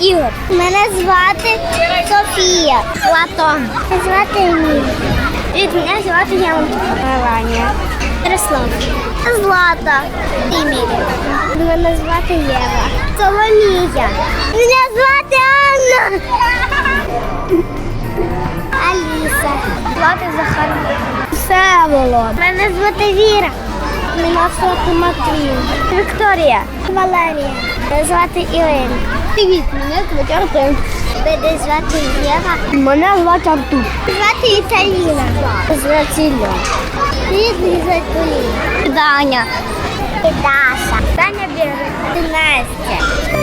Ігор. Мене звати Софія. Платон. Мене звати Емілія. І мене звати Яна. Меланія. Ярослав. Злата. Емілія. Мене звати Єва. Соломія. Мене звати Анна. Аліса. Звати Захар. Всеволод. Мене звати Віра. Мене звати Матвій. Вікторія. Валерія. Мене звати Ірина. Привіт, мене звати Артем. Мене звати Єва. Мене звати Артур. Звати Віталіна. Звати Ілля. Привіт, мене звати Поліна. Даня. Даша. Даня Біра. Настя.